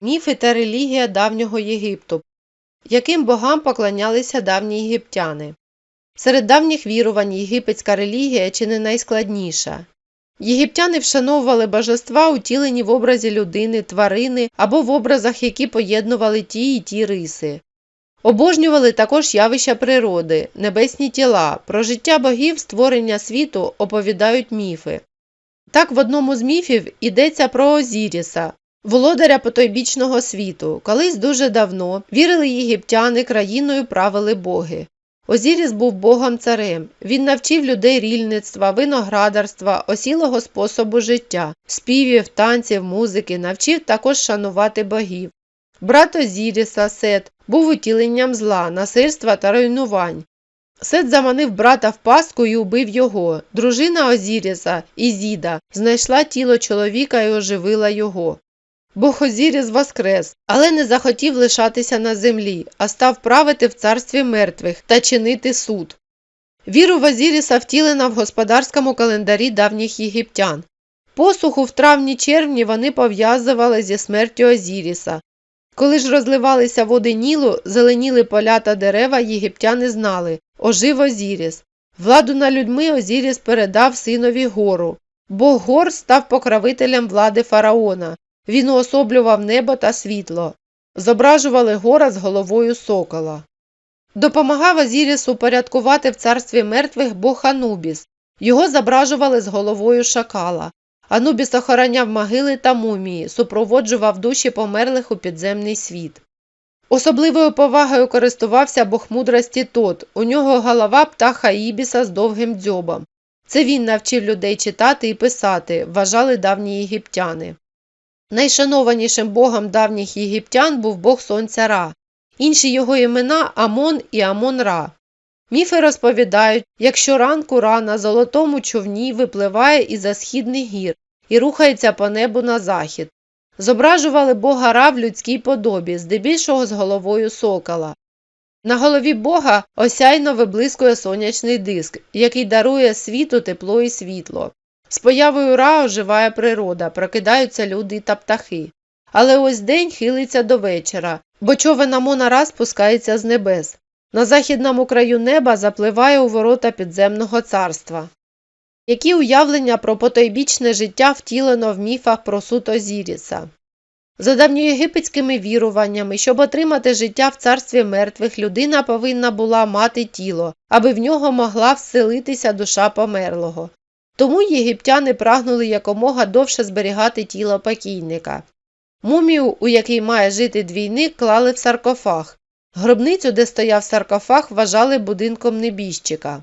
Міфи та релігія давнього Єгипту, яким богам поклонялися давні єгиптяни. Серед давніх вірувань єгипетська релігія чи не найскладніша. Єгиптяни вшановували божества, утілені в образі людини, тварини або в образах, які поєднували ті і ті риси. Обожнювали також явища природи, небесні тіла, про життя богів, створення світу оповідають міфи. Так, в одному з міфів йдеться про Озіріса, володаря потойбічного світу. Колись дуже давно вірили єгиптяни, країною правили боги. Озіріс був богом царем. Він навчив людей рільництва, виноградарства, осілого способу життя, співів, танців, музики, навчив також шанувати богів. Брат Озіріса, Сет, був утіленням зла, насильства та руйнувань. Сет заманив брата в пастку і убив його. Дружина Озіріса, Ізіда, знайшла тіло чоловіка і оживила його. Бог Озіріс воскрес, але не захотів лишатися на землі, а став правити в царстві мертвих та чинити суд. Віру в Озіріса втілена в господарському календарі давніх єгиптян. Посуху в травні-червні вони пов'язували зі смертю Озіріса. Коли ж розливалися води Нілу, зеленіли поля та дерева, єгиптяни знали – ожив Озіріс. Владу над людьми Озіріс передав синові гору. Бог гор став покровителем влади фараона. Він уособлював небо та світло. Зображували гора з головою сокола. Допомагав Озірісу порядкувати в царстві мертвих бог Анубіс. Його зображували з головою шакала. Анубіс охороняв могили та мумії, супроводжував душі померлих у підземний світ. Особливою повагою користувався бог мудрості Тот, у нього голова птаха Ібіса з довгим дзьобом. Це він навчив людей читати і писати, вважали давні єгиптяни. Найшанованішим богом давніх єгиптян був бог сонця Ра. Інші його імена Амон і Амон-Ра. Міфи розповідають, як щоранку Ра на золотому човні випливає із-за східних гір і рухається по небу на захід. Зображували бога Ра в людській подобі, здебільшого з головою сокола. На голові бога осяйно виблискує сонячний диск, який дарує світу тепло і світло. З появою Ра оживає природа, прокидаються люди та птахи. Але ось день хилиться до вечора, бо човен Амона Ра спускається з небес. На західному краю неба запливає у ворота підземного царства. Які уявлення про потойбічне життя втілено в міфах про суд Озіріса? За давньоєгипетськими віруваннями, щоб отримати життя в царстві мертвих, людина повинна була мати тіло, аби в нього могла вселитися душа померлого. Тому єгиптяни прагнули якомога довше зберігати тіло покійника. Мумію, у якій має жити двійник, клали в саркофаг. Гробницю, де стояв саркофаг, вважали будинком небіжчика.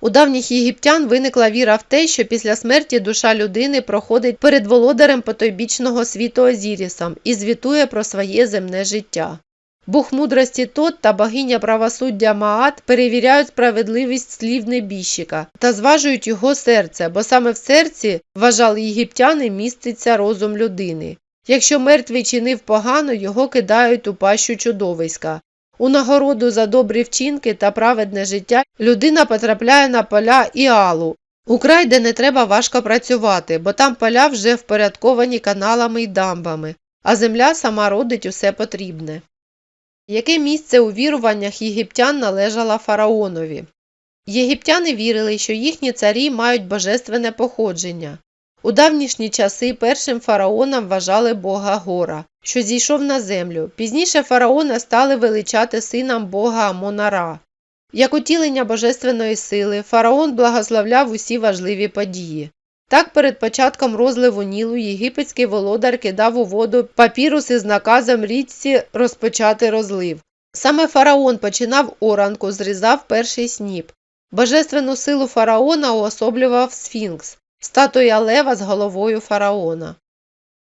У давніх єгиптян виникла віра в те, що після смерті душа людини проходить перед володарем потойбічного світу Озірісом і звітує про своє земне життя. Бог мудрості Тот та богиня правосуддя Маат перевіряють справедливість слів небіжчика та зважують його серце, бо саме в серці, вважали єгиптяни, міститься розум людини. Якщо мертвий чинив погано, його кидають у пащу чудовиська. У нагороду за добрі вчинки та праведне життя людина потрапляє на поля Іалу, у край, де не треба важко працювати, бо там поля вже впорядковані каналами й дамбами, а земля сама родить усе потрібне. Яке місце у віруваннях єгиптян належало фараонові? Єгиптяни вірили, що їхні царі мають божественне походження. У давнішні часи першим фараоном вважали бога Гора, що зійшов на землю. Пізніше фараона стали величати сином бога Амона-Ра. Як утілення божественної сили, фараон благословляв усі важливі події. Так, перед початком розливу Нілу єгипетський володар кидав у воду папіруси з наказом річці розпочати розлив. Саме фараон починав оранку, зрізав перший сніп. Божественну силу фараона уособлював сфінкс, статуя лева з головою фараона.